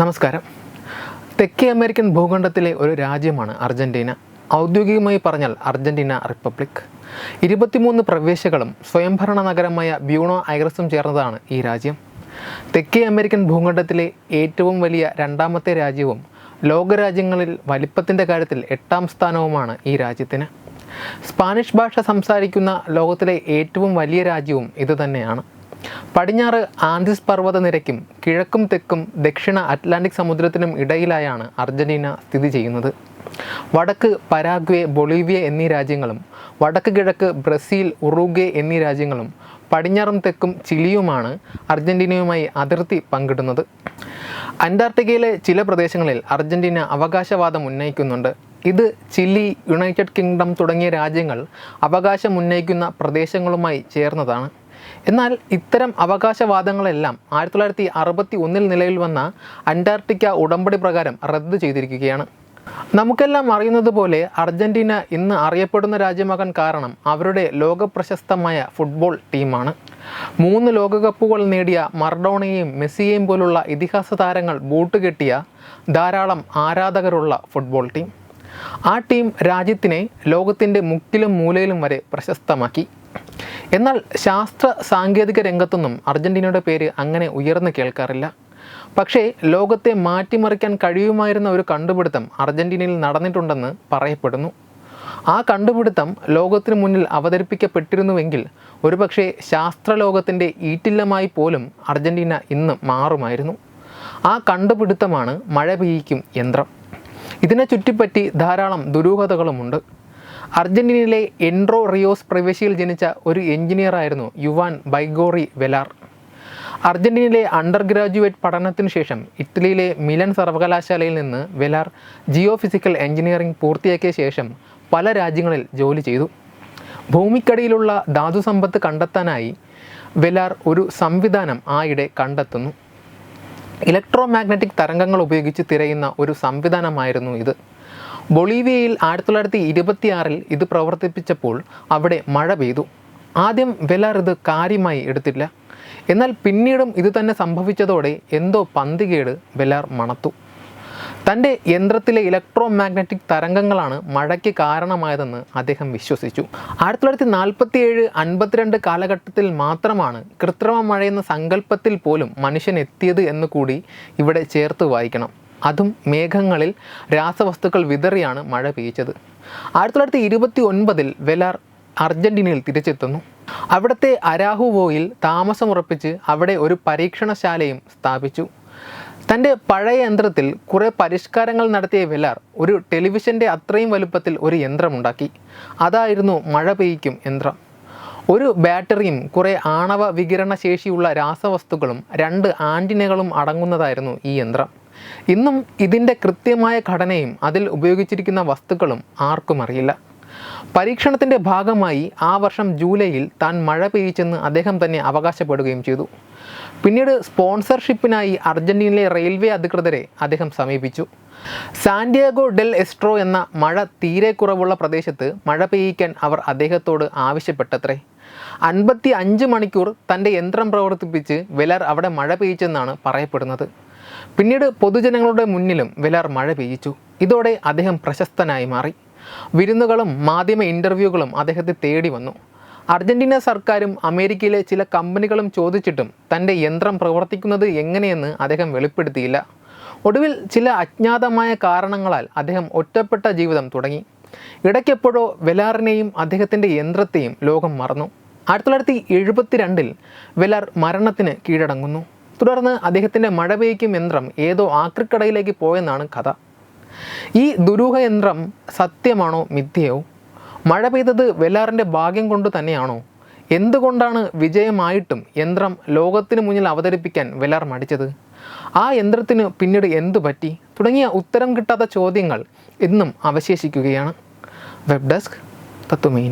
നമസ്കാരം. തെക്കേ അമേരിക്കൻ ഭൂഖണ്ഡത്തിലെ ഒരു രാജ്യമാണ് അർജന്റീന ഔദ്യോഗികമായി പറഞ്ഞാൽ അർജന്റീന റിപ്പബ്ലിക്. ഇരുപത്തിമൂന്ന് പ്രവേശകളും സ്വയംഭരണ നഗരമായ ബ്യൂണോ ഐറസും ചേർന്നതാണ് ഈ രാജ്യം. തെക്കേ അമേരിക്കൻ ഭൂഖണ്ഡത്തിലെ ഏറ്റവും വലിയ രണ്ടാമത്തെ രാജ്യവും ലോകരാജ്യങ്ങളിൽ വലിപ്പത്തിന്റെ കാര്യത്തിൽ എട്ടാം സ്ഥാനവുമാണ് ഈ രാജ്യത്തിന്. സ്പാനിഷ് ഭാഷ സംസാരിക്കുന്ന ലോകത്തിലെ ഏറ്റവും വലിയ രാജ്യവും ഇതുതന്നെയാണ്. പടിഞ്ഞാറ് ആൻഡിസ് പർവത നിരക്കും കിഴക്കും തെക്കും ദക്ഷിണ അറ്റ്ലാന്റിക് സമുദ്രത്തിനും ഇടയിലായാണ് അർജന്റീന സ്ഥിതി ചെയ്യുന്നത്. വടക്ക് പരാഗ്വേ ബൊളീവിയ എന്നീ രാജ്യങ്ങളും വടക്ക് കിഴക്ക് ബ്രസീൽ ഉറുഗ്വേ എന്നീ രാജ്യങ്ങളും പടിഞ്ഞാറും തെക്കും ചിലിയുമാണ് അർജന്റീനയുമായി അതിർത്തി പങ്കിടുന്നത്. അന്റാർട്ടിക്കയിലെ ചില പ്രദേശങ്ങളിൽ അർജന്റീന അവകാശവാദം ഉന്നയിക്കുന്നുണ്ട്. ഇത് ചിലി യുണൈറ്റഡ് കിങ്ഡം തുടങ്ങിയ രാജ്യങ്ങൾ അവകാശം ഉന്നയിക്കുന്ന പ്രദേശങ്ങളുമായി ചേർന്നതാണ്. എന്നാൽ ഇത്തരം അവകാശവാദങ്ങളെല്ലാം ആയിരത്തി തൊള്ളായിരത്തി അറുപത്തി ഒന്നിൽ നിലവിൽ വന്ന അന്റാർട്ടിക്ക ഉടമ്പടി പ്രകാരം റദ്ദ് ചെയ്തിരിക്കുകയാണ്. നമുക്കെല്ലാം അറിയുന്നത് പോലെ അർജന്റീന ഇന്ന് അറിയപ്പെടുന്ന രാജ്യമാകാൻ കാരണം അവരുടെ ലോകപ്രശസ്തമായ ഫുട്ബോൾ ടീമാണ്. മൂന്ന് ലോകകപ്പുകൾ നേടിയ മർഡോണയെയും മെസ്സിയെയും പോലുള്ള ഇതിഹാസ താരങ്ങൾ ബൂട്ട് കെട്ടിയ ധാരാളം ആരാധകരുള്ള ഫുട്ബോൾ ടീം. ആ ടീം രാജ്യത്തിനെ ലോകത്തിന്റെ മുക്കിലും മൂലയിലും വരെ പ്രശസ്തമാക്കി. എന്നാൽ ശാസ്ത്ര സാങ്കേതിക രംഗത്തൊന്നും അർജന്റീനയുടെ പേര് അങ്ങനെ ഉയർന്നു കേൾക്കാറില്ല. പക്ഷേ ലോകത്തെ മാറ്റിമറിക്കാൻ കഴിയുമായിരുന്ന ഒരു കണ്ടുപിടുത്തം അർജന്റീനയിൽ നടന്നിട്ടുണ്ടെന്ന് പറയപ്പെടുന്നു. ആ കണ്ടുപിടുത്തം ലോകത്തിന് മുന്നിൽ അവതരിപ്പിക്കപ്പെട്ടിരുന്നുവെങ്കിൽ ഒരുപക്ഷെ ശാസ്ത്രലോകത്തിന്റെ ഈറ്റില്ലമായി പോലും അർജന്റീന ഇന്ന് മാറുമായിരുന്നു. ആ കണ്ടുപിടുത്തമാണ് മഴ പെയ്യിക്കും യന്ത്രം. ഇതിനെ ചുറ്റിപ്പറ്റി ധാരാളം ദുരൂഹതകളുമുണ്ട്. അർജന്റീനയിലെ എൻട്രോ റിയോസ് പ്രവിശ്യയിൽ ജനിച്ച ഒരു എഞ്ചിനീയറായിരുന്നു യുവാൻ ബൈഗോറി വെലാർ. അർജന്റീനയിലെ അണ്ടർ ഗ്രാജുവേറ്റ് പഠനത്തിനു ശേഷം ഇറ്റലിയിലെ മിലൻ സർവകലാശാലയിൽ നിന്ന് വെലാർ ജിയോ ഫിസിക്കൽ എഞ്ചിനീയറിംഗ് പൂർത്തിയാക്കിയ ശേഷം പല രാജ്യങ്ങളിൽ ജോലി ചെയ്തു. ഭൂമിക്കടിയിലുള്ള ധാതു സമ്പത്ത് കണ്ടെത്താനായി വെലാർ ഒരു സംവിധാനം ആയിടെ കണ്ടെത്തുന്നു. ഇലക്ട്രോ മാഗ്നറ്റിക് തരംഗങ്ങൾ ഉപയോഗിച്ച് തിരയുന്ന ഒരു സംവിധാനമായിരുന്നു ഇത്. ബൊളീവിയയിൽ ആയിരത്തി തൊള്ളായിരത്തി ഇരുപത്തിയാറിൽ ഇത് പ്രവർത്തിപ്പിച്ചപ്പോൾ അവിടെ മഴ പെയ്തു. ആദ്യം വെലാർ ഇത് കാര്യമായി എടുത്തില്ല. എന്നാൽ പിന്നീടും ഇത് തന്നെ സംഭവിച്ചതോടെ എന്തോ പന്തികേട് വെലാർ മണത്തു. തന്റെ യന്ത്രത്തിലെ ഇലക്ട്രോ മാഗ്നറ്റിക് തരംഗങ്ങളാണ് മഴയ്ക്ക് കാരണമായതെന്ന് അദ്ദേഹം വിശ്വസിച്ചു. ആയിരത്തി തൊള്ളായിരത്തി നാൽപ്പത്തി ഏഴ് അൻപത്തിരണ്ട് കാലഘട്ടത്തിൽ മാത്രമാണ് കൃത്രിമ മഴയെന്ന സങ്കല്പത്തിൽ പോലും മനുഷ്യൻ എത്തിയത് എന്ന് കൂടി ഇവിടെ ചേർത്ത് വായിക്കണം. അതും മേഘങ്ങളിൽ രാസവസ്തുക്കൾ വിതറിയാണ് മഴ പെയ്ച്ചത് ആയിരത്തി തൊള്ളായിരത്തി ഇരുപത്തി ഒൻപതിൽ വെലാർ അർജന്റീനയിൽ തിരിച്ചെത്തുന്നു. അവിടുത്തെ അരാഹുവോയിൽ താമസമുറപ്പിച്ച് അവിടെ ഒരു പരീക്ഷണശാലയും സ്ഥാപിച്ചു. തന്റെ പഴയ യന്ത്രത്തിൽ കുറേ പരിഷ്കാരങ്ങൾ നടത്തിയ വെലാർ ഒരു ടെലിവിഷന്റെ അത്രയും വലുപ്പത്തിൽ ഒരു യന്ത്രമുണ്ടാക്കി. അതായിരുന്നു മഴ പെയ്യ്ക്കും യന്ത്രം. ഒരു ബാറ്ററിയും കുറേ ആണവ വികിരണ ശേഷിയുള്ള രാസവസ്തുക്കളും രണ്ട് ആന്റിനകളും അടങ്ങുന്നതായിരുന്നു ഈ യന്ത്രം. ഇന്നും ഇതിന്റെ കൃത്യമായ ഘടനയും അതിൽ ഉപയോഗിച്ചിരിക്കുന്ന വസ്തുക്കളും ആർക്കും അറിയില്ല. പരീക്ഷണത്തിന്റെ ഭാഗമായി ആ വർഷം ജൂലൈയിൽ താൻ മഴ പെയ്യിച്ചെന്ന് അദ്ദേഹം തന്നെ അവകാശപ്പെടുകയും ചെയ്തു. പിന്നീട് സ്പോൺസർഷിപ്പിനായി അർജന്റീനയിലെ റെയിൽവേ അധികൃതരെ അദ്ദേഹം സമീപിച്ചു. സാന്റിയാഗോ ഡെൽ എസ്ട്രോ എന്ന മഴ തീരെ കുറവുള്ള പ്രദേശത്ത് മഴ പെയ്യിക്കാൻ അവർ അദ്ദേഹത്തോട് ആവശ്യപ്പെട്ടത്രേ. അൻപത്തി അഞ്ച് മണിക്കൂർ തന്റെ യന്ത്രം പ്രവർത്തിപ്പിച്ച് വെലർ അവിടെ മഴ പെയ്യിച്ചെന്നാണ് പറയപ്പെടുന്നത്. പിന്നീട് പൊതുജനങ്ങളുടെ മുന്നിലും വെലാർ മഴ പെയ്യിച്ചു. ഇതോടെ അദ്ദേഹം പ്രശസ്തനായി മാറി. വിരുന്നുകളും മാധ്യമ ഇന്റർവ്യൂകളും അദ്ദേഹത്തെ തേടി വന്നു. അർജന്റീന സർക്കാരും അമേരിക്കയിലെ ചില കമ്പനികളും ചോദിച്ചിട്ടും തന്റെ യന്ത്രം പ്രവർത്തിക്കുന്നത് എങ്ങനെയെന്ന് അദ്ദേഹം വെളിപ്പെടുത്തിയില്ല. ഒടുവിൽ ചില അജ്ഞാതമായ കാരണങ്ങളാൽ അദ്ദേഹം ഒറ്റപ്പെട്ട ജീവിതം തുടങ്ങി. ഇടയ്ക്കെപ്പോഴോ വെലാറിനെയും അദ്ദേഹത്തിന്റെ യന്ത്രത്തെയും ലോകം മറന്നു. ആയിരത്തി തൊള്ളായിരത്തി എഴുപത്തിരണ്ടിൽ വെലാർ മരണത്തിന് കീഴടങ്ങുന്നു. തുടർന്ന് അദ്ദേഹത്തിന്റെ മഴ പെയ്ക്കും യന്ത്രം ഏതോ ആക്രിക്കടയിലേക്ക് പോയെന്നാണ് കഥ. ഈ ദുരൂഹ യന്ത്രം സത്യമാണോ മിഥ്യയോ? മഴ പെയ്തത് വെല്ലാറിന്റെ ഭാഗ്യം കൊണ്ട് തന്നെയാണോ? എന്തുകൊണ്ടാണ് വിജയമായിട്ടും യന്ത്രം ലോകത്തിന് മുന്നിൽ അവതരിപ്പിക്കാൻ വെല്ലാർ മടിച്ചത്? ആ യന്ത്രത്തിന് പിന്നീട് എന്തു പറ്റി? തുടങ്ങിയ ഉത്തരം കിട്ടാത്ത ചോദ്യങ്ങൾ ഇന്നും അവശേഷിക്കുകയാണ്. Web desk തത്വമേ